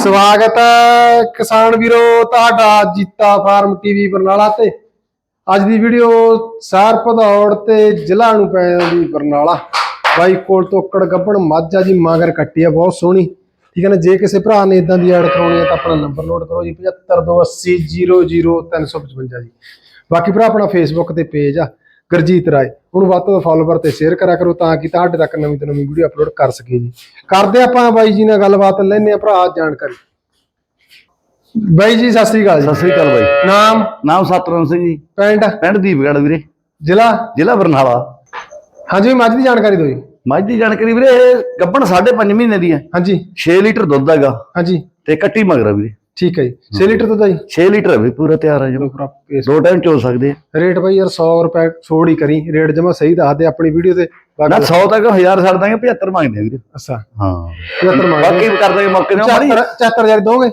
ਸਵਾਗਤ ਹੈ ਕਿਸਾਨ ਵੀਰੋ, ਤੁਹਾਡਾ ਜੀਤਾ ਫਾਰਮ ਟੀਵੀ ਬਰਨਾਲਾ ਤੇ। ਅੱਜ ਦੀ ਵੀਡੀਓ ਸਾਰ ਭਦੌੜ ਤੇ ਜ਼ਿਲ੍ਹਾ ਨੂੰ ਪੈ ਜਾਂਦੀ ਬਰਨਾਲਾ। ਬਾਈ ਕੋਲ ਤੋਕੜ ਗੱਬਣ ਮਾਝਾ ਜੀ, ਮਾਗਰ ਕੱਟੀ ਆ, ਬਹੁਤ ਸੋਹਣੀ। ਠੀਕ ਹੈ ਨਾ, ਜੇ ਕਿਸੇ ਭਰਾ ਨੇ ਇਦਾਂ ਦੀ ਐਡ ਕਰਾਉਣੀ ਹੈ ਤਾਂ ਆਪਣਾ ਨੰਬਰ ਨੋਟ ਕਰੋ ਜੀ 7528000355 ਜੀ। ਬਾਕੀ ਭਰਾ, ਆਪਣਾ ਫੇਸਬੁੱਕ ਤੇ ਪੇਜ ਆ, ਗੁਰਜੀਤ ਰਾਏ। ਉਹਨੂੰ ਵੱਧ ਤੋਂ ਫਾਲੋਵਰ ਤੇ ਸ਼ੇਅਰ ਕਰਿਆ ਕਰੋ ਤਾਂ ਕਿ ਤੁਹਾਡੇ ਤੱਕ ਨਵੀਂ ਤੋਂ ਨਵੀਂ ਵੀਡੀਓ ਅਪਲੋਡ ਕਰ ਸਕੀਏ ਜੀ। ਕਰਦੇ ਆਪਾਂ ਬਾਈ ਜੀ ਨਾਲ ਗੱਲਬਾਤ ਲੈਣੇ ਆ ਭਰਾ ਜਾਣਕਾਰੀ। ਬਾਈ ਜੀ ਸਤਿ ਸ੍ਰੀ ਅਕਾਲ ਜੀ। ਸਤਿ ਸ੍ਰੀ ਅਕਾਲ ਬਾਈ। ਨਾਮ? ਨਾਮ ਸਤਰਮ ਸਿੰਘ ਜੀ। ਪਿੰਡ? ਪਿੰਡ ਦੀਪਗੜ੍ਹ ਵੀਰੇ। ਜ਼ਿਲ੍ਹਾ? ਜ਼ਿਲ੍ਹਾ ਬਰਨਾਲਾ। ਹਾਂਜੀ ਮੱਝ ਦੀ ਜਾਣਕਾਰੀ ਦਿਓ ਜੀ। ਮੱਝ ਦੀ ਜਾਣਕਾਰੀ ਵੀਰੇ ਇਹ ਗੱਭਣ 5.5 ਮਹੀਨੇ ਦੀ ਹੈ। ਹਾਂਜੀ। 6 ਲੀਟਰ ਦੁੱਧ ਹੈਗਾ। ਹਾਂਜੀ। ਤੇ ਕੱਟੀ ਮਗਰ ਆ ਵੀਰੇ। ਠੀਕ ਹੈ ਜੀ। 6 ਲੀਟਰ ਦੁੱਧ ਆ ਜੀ? 6 ਲੀਟਰ ਵੀ ਪੂਰਾ ਤਿਆਰ ਹੈ ਜੀ। ਪੂਰਾ ਪੇਸ ਦੋ ਟਾਈਮ ਚੋ ਸਕਦੇ ਆ ਰੇਟ ਬਾਈ ਯਾਰ 100 ਰੁਪਏ ਛੋੜ ਹੀ ਕਰੀ ਰੇਟ ਜਮਾ ਸਹੀ ਦੱਸ ਦੇ ਆਪਣੀ ਵੀਡੀਓ ਤੇ। ਨਾ ਬਾਕੀ 100 ਤੱਕ 1000 ਛੱਡ ਦਾਂਗੇ 75 ਮੰਗਦੇ ਆ ਵੀਰੇ। ਅੱਛਾ। ਹਾਂ। 75 ਮੰਗ ਬਾਕੀ ਕਰ ਦਾਂਗੇ ਮੌਕੇ ਤੇ। ਮਾੜੀ 74 ਹਜ਼ਾਰ ਦੋਗੇ?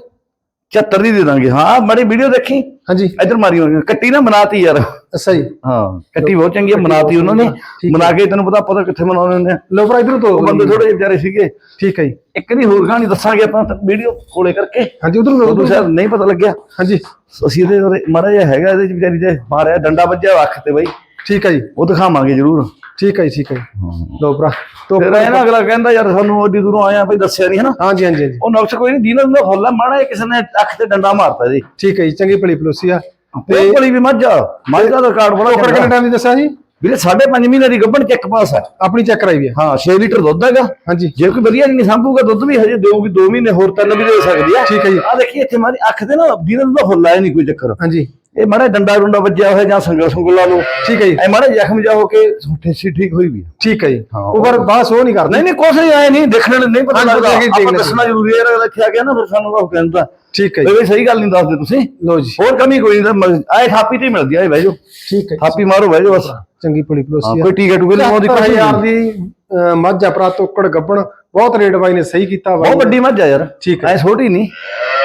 74 ਦੀ ਦੇ ਦਾਂਗੇ। ਹਾਂ ਮਾੜੀ ਵੀਡੀਓ ਦੇਖੀ? ਹਾਂਜੀ। ਇੱਧਰ ਮਾਰੀ ਹੋਣੀ। ਕੱਟੀ ਨਾ ਬਣਾਤੀ ਯਾਰ। ਅੱਛਾ ਜੀ। ਹਾਂ ਕੱਟੀ ਬਹੁਤ ਚੰਗੀ ਹੈ ਉਹਨਾਂ ਨੇ। ਬਣਾ ਕੇ ਤੈਨੂੰ ਪਤਾ ਆਪਾਂ ਤਾਂ ਕਿੱਥੇ ਬਣਾਉਂਦੇ ਹੁੰਦੇ ਆ। ਲੋ ਭਰਾ ਇਧਰ ਤੋਂ ਬੰਦੇ ਥੋੜੇ ਜਿਹੇ ਵਿਚਾਰੇ ਸੀਗੇ। ਠੀਕ ਹੈ ਜੀ। ਇੱਕ ਦੀ ਹੋਰ ਕਹਾਣੀ ਦੱਸਾਂਗੇ ਆਪਾਂ ਵੀਡੀਓ ਕੋਲੇ ਕਰਕੇ। ਹਾਂਜੀ ਉਧਰ ਲੋ ਤੁਹਾਨੂੰ ਸ਼ਾਇਦ ਨਹੀਂ ਪਤਾ ਲੱਗਿਆ। ਹਾਂਜੀ। ਅਸੀਂ ਇਹਦੇ ਜਿਹਾ ਹੈਗਾ ਇਹਦੇ ਵਿਚਾਰੀ ਦੇ ਮਾਰਿਆ ਡੰਡਾ ਵੱਜਿਆ ਅੱਖ ਤੇ ਬਾਈ। ਠੀਕ ਹੈ ਜੀ। ਉਹ ਦਿਖਾਵਾਂਗੇ ਜ਼ਰੂਰ। ਠੀਕ ਹੈ ਜੀ ਠੀਕ ਹੈ ਜੀ। ਲਓ ਭਰਾ ਤੋਂ ਫਿਰ ਇਹ ਨਾ ਅਗਲਾ ਕਹਿੰਦਾ ਯਾਰ ਸਾਨੂੰ ਓਡੀ ਦੂਰੋਂ ਆਇਆ ਬਈ ਦੱਸਿਆ ਨਹੀਂ ਹਨਾ ਹਾਂਜੀ ਹਾਂਜੀ ਹਾਂਜੀ। ਉਹ ਨੁਕਸ ਕੋਈ ਨਹੀਂ ਦੀਨਾ ਦਾ ਫੁੱਲ ਆ ਮਾੜਾ ਜਿਹਾ ਕਿਸੇ ਨੇ ਅੱਖ ਤੇ ਡੰਡਾ ਮਾਰਤਾ ਜੀ। ਠੀਕ ਹੈ ਜੀ ਚੰਗੀ ਭਲੀ ਪਲੋਸੀ ਆ। ਤੇ ਕੋਲੀ ਵੀ ਮੱਝ ਆ। ਮੱਝ ਦਾ ਰਿਕਾਰਡ ਬੜਾ ਟੋਕਰ ਕਿੰਨੇ ਚੰਗਾ। ਟਾਈਮ ਦੀ ਦੱਸਿਆ ਜੀ ਵੀਰੇ 5.5 ਮਹੀਨੇ ਦੀ ਗੱਭਣ ਚੈੱਕ ਪਾਸ ਹੈ ਆਪਣੀ ਚੈੱਕ ਕਰਾਈ ਵੀ ਹੈ ਹਾਂ 6 ਲੀਟਰ ਦੁੱਧ ਹੈਗਾ। ਹਾਂਜੀ। ਜੇ ਕੋਈ ਵਧੀਆ ਨਹੀਂ ਸੰਭੂਗਾ ਦੁੱਧ ਵੀ ਹਜੇ ਦੇਊਗੀ 2 ਮਹੀਨੇ ਹੋਰ ਤਿੰਨ ਵੀ ਦੇ ਸਕਦੀ ਆ। ਠੀਕ ਹੈ ਜੀ। ਆ ਦੇਖੀ ਇੱਥੇ ਮਾਰੀ ਅੱਖ ਤੇ ਨਾ ਦੀਨਾ ਦਾ ਫੁੱਲ ਆਇਆ ਨਹੀਂ ਕੋਈ ਚੱਕਰ। ਹਾਂਜੀ। ਇਹ ਮਾੜਾ ਡੰਡਾ ਡੁੰਡਾ ਵੱਜਿਆ ਹੋਇਆ ਜਾਂ ਸੰਗਲ ਸੰਗਲ ਲਾ ਲਓ। ਠੀਕ ਹੈ ਜੀ। ਐ ਮਾੜਾ ਜ਼ਖਮ ਜਾ ਹੋ ਕੇ ਠੇਸੀ ਠੀਕ ਹੋਈ ਵੀ। ਠੀਕ ਹੈ ਜੀ। ਉਹ ਪਰ ਬਾਸ ਉਹ ਨਹੀਂ ਕਰਦਾ। ਨਹੀਂ ਨਹੀਂ ਕੁਛ ਨਹੀਂ ਆਏ ਨਹੀਂ ਦੇਖਣ ਨੂੰ ਨਹੀਂ ਪਤਾ ਲੱਗਦਾ। ਆਪਾਂ ਦੱਸਣਾ ਜ਼ਰੂਰੀ ਹੈ ਅਗਰ ਇੱਥੇ ਆ ਗਿਆ ਨਾ ਫਿਰ ਸਾਨੂੰ ਉਹ ਕਹਿੰਦਾ ਠੀਕ ਹੈ ਜੀ। ਬਈ ਸਹੀ ਗੱਲ ਨਹੀਂ ਦੱਸਦੇ ਤੁਸੀਂ। ਲਓ ਜੀ। ਹੋਰ ਕਮੀ ਕੋਈ ਨਹੀਂ ਆਏ ਥਾਪੀ ਤੇ ਮਿਲਦੀ ਆ ਇਹ ਬਹਿ ਜਾਓ। ਠੀਕ ਹੈ। ਥਾਪੀ ਮਾਰੋ ਜਾਓ ਬਸ। ਚੰਗੀ ਭਲੀ ਪਲੋਸੀ ਕੋਈ ਟੀਕਾ ਟੂਕੇ ਲਵਾਉਂਦੀ ਕੁਛ ਨਹੀਂ। ਯਾਰ ਦੀ ਮੱਝ ਆਪਰਾ ਤੋਕੜ ਗੱਬਣ ਬਹੁਤ ਰੇਟ ਬਾਈ ਨੇ ਸਹੀ ਕੀਤਾ ਬਾਈ ਬਹੁਤ ਵੱਡੀ ਮੱਝ ਆ ਯਾਰ। ਠੀਕ ਹੈ। ਐ ਛੋਟੀ ਨਹੀਂ।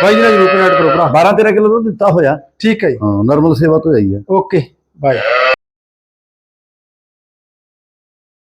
ਬਾਈ ਜੀ ਨੇ ਜਰੂਰ ਕਨੈਕਟ ਕਰੋ ਭਰਾ। 12 13 ਕਿਲੋ ਦੁੱਧ ਦਿੱਤਾ ਹੋਇਆ। ਠੀਕ ਹੈ ਜੀ। ਹਾਂ ਨਰਮਲ ਸੇਵਾ ਤੋਂ ਆਈ ਹੈ। Okay bye